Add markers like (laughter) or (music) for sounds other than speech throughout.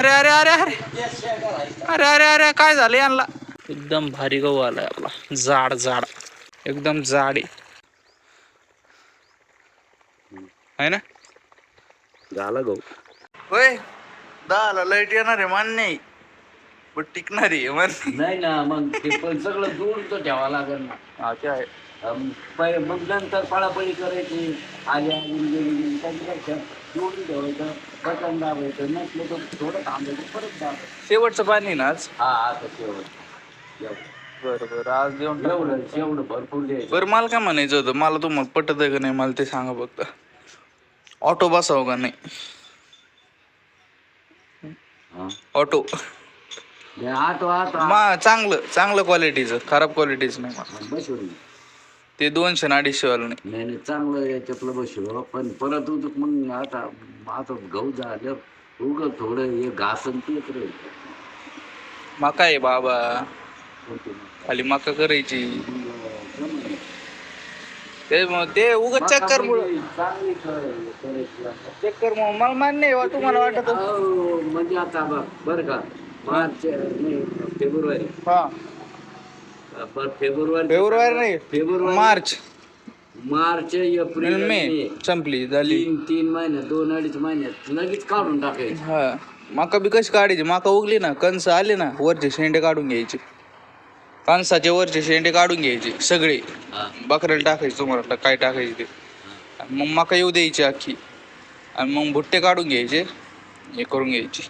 अरे अरे अरे अरे. अरे अरे अरे काय झालं यांना? एकदम भारी गहू आलाय आपला. जाड जाड. एकदम जाड. आहे है ना? झाला गहू. होय? दहाला लाइट येणार आहे मान्य आहे. पण टिकणार आहे मान नाही ना मग ते पण सगळं जोडून तर ठेवावं लागेल ना. हा ते आहे. अम, पै- मग नंतर पळापळी करायची. आली आली गेली गेली. त्याच्यापेक्षा जोडून ठेवायचं. बटन दाबायचं नसलं तर थोडं थांबायचं परत दाबायचं शेवटचं पाणी ना आज? हा आता शेवट. एवढं. बरं बरं आज देऊन टाकू. एवढं एवढं भरपूर द्यायचं. बरं मला काय म्हणायचं होतं मला तुम्हाला पटत आहे का नाही मला ते सांगा फक्त. ऑटो बसावं का नाही? हा. ऑटो. आठ आठ मा चांगलं चांगलं क्वालिटीचं खराब क्वालिटीचं नाही मला. ते दोनशे आणि अडीचशे वाला नाही. नाही नाही चांगलं याच्यातलं बसव पण परत उदक मग आता आता गहू झालं उग थोडं हे घासन तेच रे मका आहे बाबा. खाली मका करायची. ते मग ते उगत चक्कर मुळे. चांगली. चक्कर मुळे. मला मान्य आहे बा, तुम्हाला वाटत म्हणजे आता बघ बरं का मार्च नाही फेब्रुवारी हा. बरं, फेब्रुवारी फेब्रुवारी नाही फेब्रुवारी मार्च. मार्च एप्रिल मे मे. संपली झाली. तीन तीन महिने दोन अडीच महिन्यात लगेच काढून टाकायचं. हा. माका बी कशी काढायची? माका उगली ना कंस आले ना वरचे शेंडे काढून घ्यायचे. कणसाचे वरचे शेंडे काढून घ्यायचे सगळे. हा. बकऱ्याला टाकायचे तुम्हाला काय टाकायचे ते. आणि मग मका येऊ द्यायची अख्खी आणि मग भुट्टे काढून घ्यायचे हे करून घ्यायची.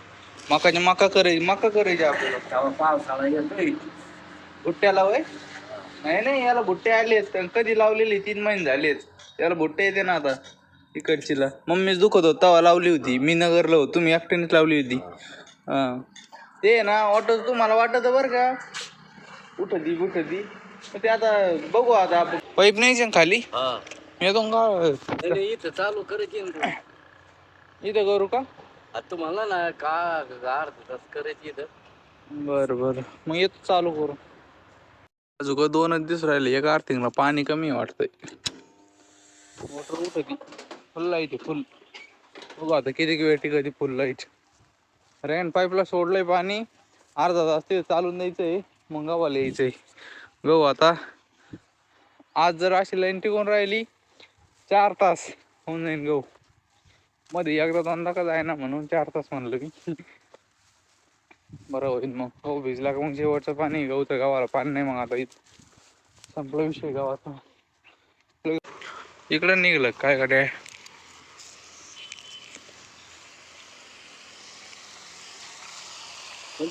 मकाची मका करायची मका करायची आपल्याला. तेव्हा पावसाळा येतोय. भुट्ट्याला वय नाही नाही याला भुट्टे आणि कधी लावलेले तीन महिने झालेत याला भुट्टे येते ना आता इकडचीला. मम्मीच दुखत होत तेव्हा लावली होती. मी नगरला होतो तुम्ही एकट्यानेच लावली होती. हा. ते ना ऑटो तुम्हाला वाटत बरं का? उठती उठती. ते आता बघू आता आपण. पाईप नाही खाली? हा. येतो का इथं चालू करायची. इथं करू का? आता तुम्हाला ना का तास करायची इथं बरं बरं. मग येतो चालू करू. अजून दोनच दिवस राहिले. एक अर्थिंगला पाणी कमी वाटतंय. मोटर उठती फुल लाइट फुल. बघू आता किती वेळ टिकती फुल लाइट रेन पाईपला सोडलंय पाणी. अर्धा तास ते चालून द्यायचंय. मग गावाला यायचंय. गहू आता. आज जर अशी लाईन टिकून राहिली चार तास होऊन जाईन गहू. मध्ये एकदा दोनदा का जायना म्हणून चार तास म्हणलं मी. बरं होईल मग. गहू भिजला का मग शेवटचं पाणी गहूचं गावाला पाणी नाही मग आता इथं. संपला विषय गावाचा इकडं निघलं. काय गाड्या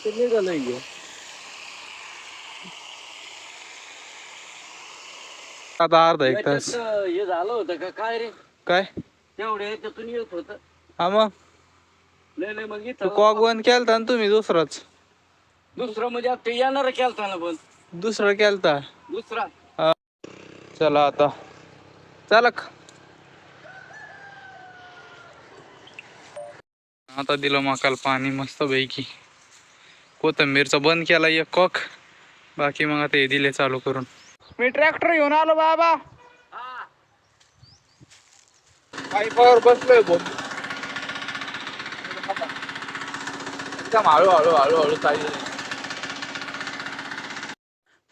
निघालं हे. आता अर्धा एक तास. हे झालं होतं का? काय रे? काय? तेवढ्या याच्यातून येत होत. हा मग. नाही नाही मग तू इथं कॉक बंद केलता ना तुम्ही दुसराच. दुसरं म्हणजे आता येणार केलता ना पण. दुसरा केलता. दुसरा. चला आता. चला क. आता दिलं मकाल पाणी मस्त पैकी कोथंबीरचा बंद केला एक कॉक. बाकी मग आता हे दिले चालू करून. मी ट्रॅक्टर घेऊन आलो बाबा. पाईपावर बसलोय बोल एकदम हळूहळू हळू चालली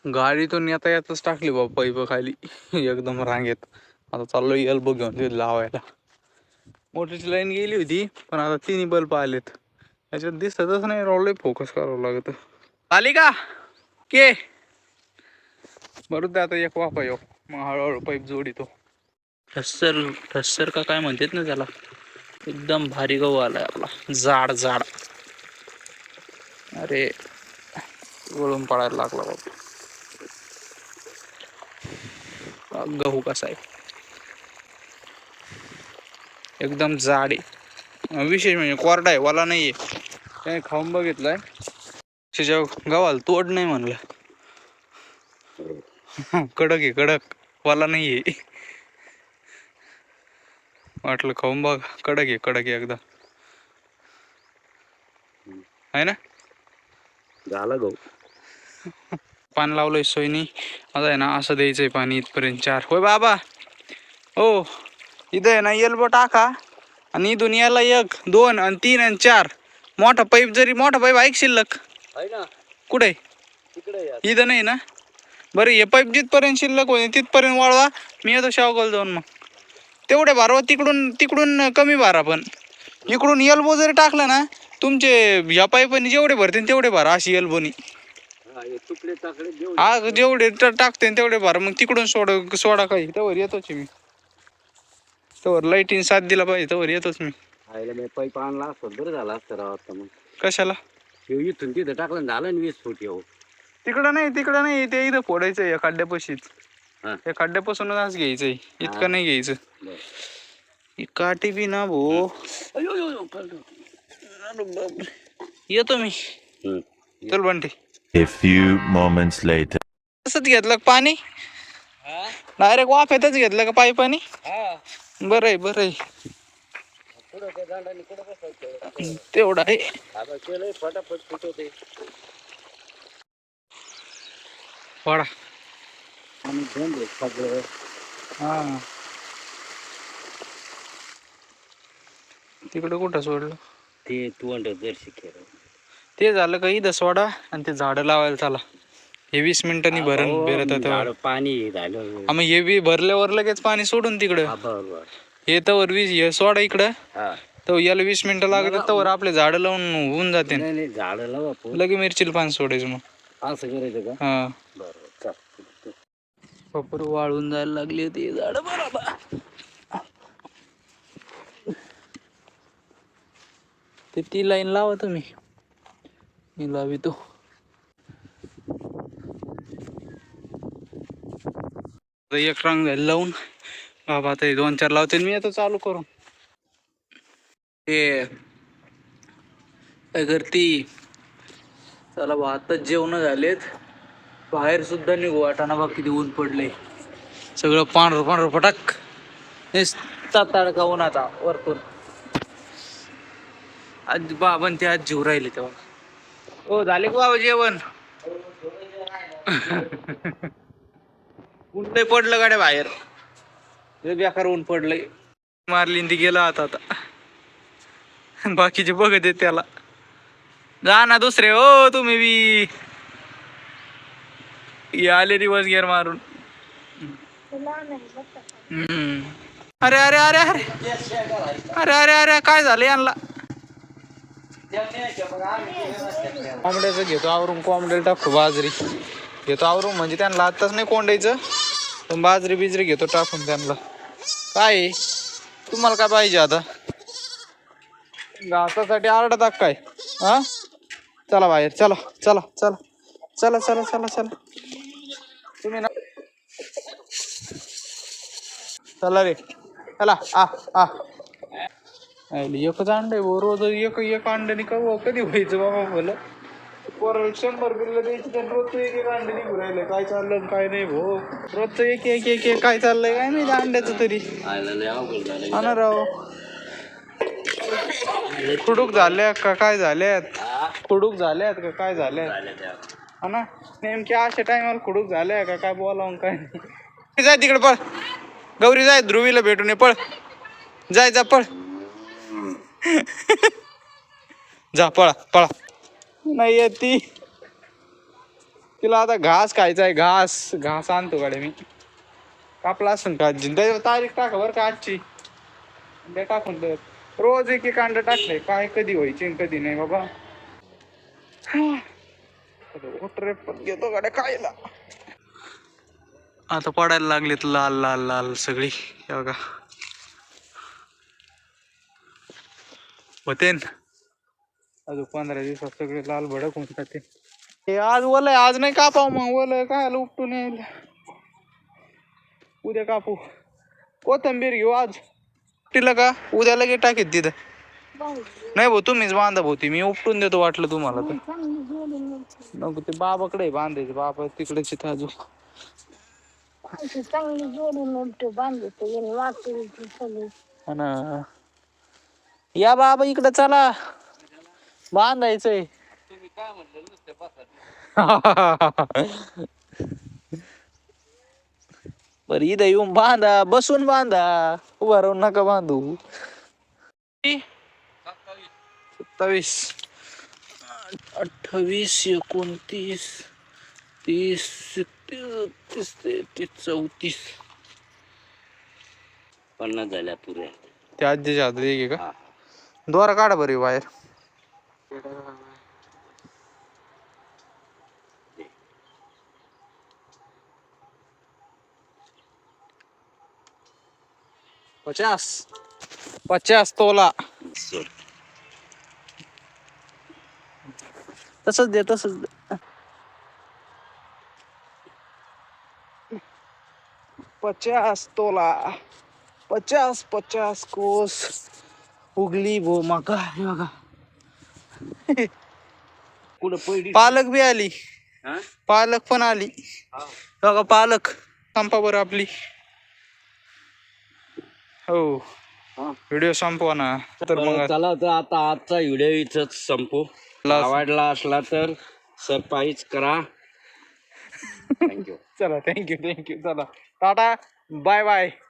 गाडीतून येता येतच टाकली बा पाईप खाली. एकदम रांगेत. आता चाललो एल्बो घेऊन ते लावायला. मोटरची लाईन गेली होती पण आता तिन्ही बल्ब आलेत. याच्यात दिसतच नाही रोल फोकस करावं लागत. आली का? के? बरोबर ते आता एक वापा येऊ. मग हळूहळू पाईप जोडितो. ठस्सर ठस्सर का काय म्हणतात ना त्याला? एकदम भारी गहू आलाय आपला. जाड जाड. अरे वळून पडायला लागला बाबा. गहू कसा आहे? एकदम जाड. आहे विशेष म्हणजे कोरडा आहे वाला नाहीये. त्याने खाऊन बघितलाय. त्याच्या गव्हाला तोड नाही म्हणलं. कडक आहे कडक. वाला नाहीये. वाटलं खाऊन बघ. कडक आहे कडक आहे एकदा. आहे ना? झाला गहू. पाणी लावलंय सोयनी. आता आहे ना असं द्यायचंय पाणी इथपर्यंत चार. होय बाबा. हो इथं आहे ना एल्बो टाका. आणि इथून याला एक दोन आणि तीन आणि चार. मोठा पाईप जरी मोठा पाईप ऐक शिल्लक? कुठे? इथं नाही ना? बरं हे पाईप जिथपर्यंत शिल्लक होईल तिथपर्यंत वाळवा. मी येतो शावकल जाऊन मग. तेवढे भारवा तिकडून तिकडून कमी भारा पण. इकडून एल्बो जरी टाकलं ना तुमचे या पाईपाने जेवढे भरतील तेवढे भारा अशी एल्बोनी हा, हे तुकडे हा जेवढे ट- टाकते तेवढे भारा. मग तिकडून सोड सोडा काही. तवर येतोच मी. तवर लाईटीन साथ दिला पाहिजे तवर येतोच मी. आईला मी पाईप आणला असतं बरं झालं असतं राव आता मग. कशाला? हे इथून तिथं टाकलं झालं ना वीस फूट येऊ तिकडं नाही तिकडं नाही. ते इथं फोडायचं या खड्ड्यापाशीच हा. या खड्ड्यापासूनच आज घ्यायचंय. इतकं नाही घ्यायचं. बरं. ही काठी बी ना भो. अयो, अयो, अयो, पडलो. येतो मी. चल Bunty. A few moments later. तसंच घेतलं का पाणी? डायरेक्ट वाफेतच घेतलं का पाईपानी हा, बरं आहे बरं आहे? तेवढं आहे. वाडा. हा. तिकडं कुठं सोडलं? ते तोंड दर्शी केलं ते झालं का इथं सोडा आणि ते झाडं लावायला चला. हे वीस मिनिटांनी भरण बेरत झाडं पाणी झालं. मग हे बी भरल्यावर लगेच पाणी सोडून तिकडं. हा, बरोबर. हे तर वीस हे सोडा इकडं. हा. तर याला वीस मिनिटं लागतात तर आपले झाडं लावून होऊन जाते. झाडं लावा लगे मिरचीला पाणी सोडायचं मग. असं करायचं का? हा. बरोबर वाळून जायला लागली होती झाड बरोबर. ते ती लाईन लावा तुम्ही. मी लावितो. आता एक रंग लावून. बाबा आता दोन चार लावते मी आता चालू करून. ते काय करती? चला बा आताच जेवण झालेत. बाहेर सुद्धा निघू वाटाणा बा किती ऊन पडले सगळं पांढरं पांढरं फटाक. नुसता तडका आता वरतून. आज बाबन ते आज जीव राहिले तेव्हा. हो झाले का बाबा जेवण? ऊन लय पडलं गाड्या बाहेर. बेकार ऊन पडलंय. मारली ती गेला आता आता. बाकीचे बघत आहेत त्याला. जा ना दुसरे हो तुम्ही बी. आले दिवस गेर मारून. हम्म. अरे अरे अरे अरे. अरे अरे अरे काय झालं यांना? कोंबड्याचं घेतो आवरून कोंबड्याला टाकतो बाजरी. घेतो आवरून म्हणजे त्यांना आताच नाही कोंडायचं. पण बाजरी बिजरी घेतो टाकून त्यांना. काय तुम्हाला काय पाहिजे आता? घासासाठी आरडा टाक काय? हा? चला बाहेर चला चला चला. चला चला चला चला. तुम्ही ना चला रे. चला आ आ. एकच अंड भाऊ रोज एक एक का भाऊ कधी व्हायचं बाबा बोल पोराला शंभर बिल्ल द्यायची तर रोजचं एक एक अंडे निघून राहिले. काय चाललं आणि काय नाही भाऊ? रोजचं एक एक एक एक काय चाललंय काय नाही अंड्याचं तरी? हा ना राव. खुडूक झाल्या का काय झाल्यात? खुडूक झाल्यात का काय झाल्यात. हा ना? नेमक्या अशा टायमाला खुडूक झाल्या का काय बोलावून काय नाही. जाय तिकडे पळ. गौरी जाय ध्रुवीला भेटून ये पळ. जाय जा पळ. जा पळा पळा. नाही येत ती. तिला आता घास खायचा आहे घास. घास आणतो गाडी मी. कापला असून का जिंदा तारीख टाका बरं का आजची. द्या टाकून तर रोज एक एक अंड टाकले. काय कधी व्हायचे कधी नाही बाबा. मोटर पण घेतो गाड्या खायला. आता पडायला लागलेत लाल लाल लाल सगळी. हे बघा. होते न. अजून पंधरा दिवसात सगळे लाल भडक होऊन जाते हे आज ओलय आज नाही कापाव मग. ओलय काय उपटून येईल. उद्या कापू. कोथंबीर घेऊ आज. तिला का? उद्या लगेच टाकीत तिथं. नाही भाऊ तुम्हीच बांधा भाऊ मी उपटून देतो वाटलं तुम्हाला तर. नको ते बाबाकडे बांधायचं. बाबा तिकडेच इथं अजून. चांगली जोडी मोठं बांधतो हा ना. या बाबा इकडं चला. बांधायचंय. (laughs) बर इथं येऊन बांधा बसून बांधा. उभा राहून नका बांधू. सत्तावीस. अठ्ठावीस एकोणतीस तीस तीस तेहतीस चौतीस. पन्नास झाल्या पुऱ्या त्या आजीच्या हातात एक आहे. का? दोरा काढा बरी बाहेर. पचास. पचास तोला. तसच तसंच दे तसंच दे. पचास तोला. पचास पचास कोस. उगली भो मका हे बघा. (laughs) कुठं पडली पालक बी आली. हा? पालक पण आली. हा. बघा पालक. संपा बरं आपली. हो. हा. व्हिडिओ संपवा ना. तर मग चला तर आता आजचा व्हिडिओ इथंच संपू. आवडला असला तर सरप्राईज करा. थँक्यू (laughs) चला थँक्यू थँक्यू चला. टाटा. Bye bye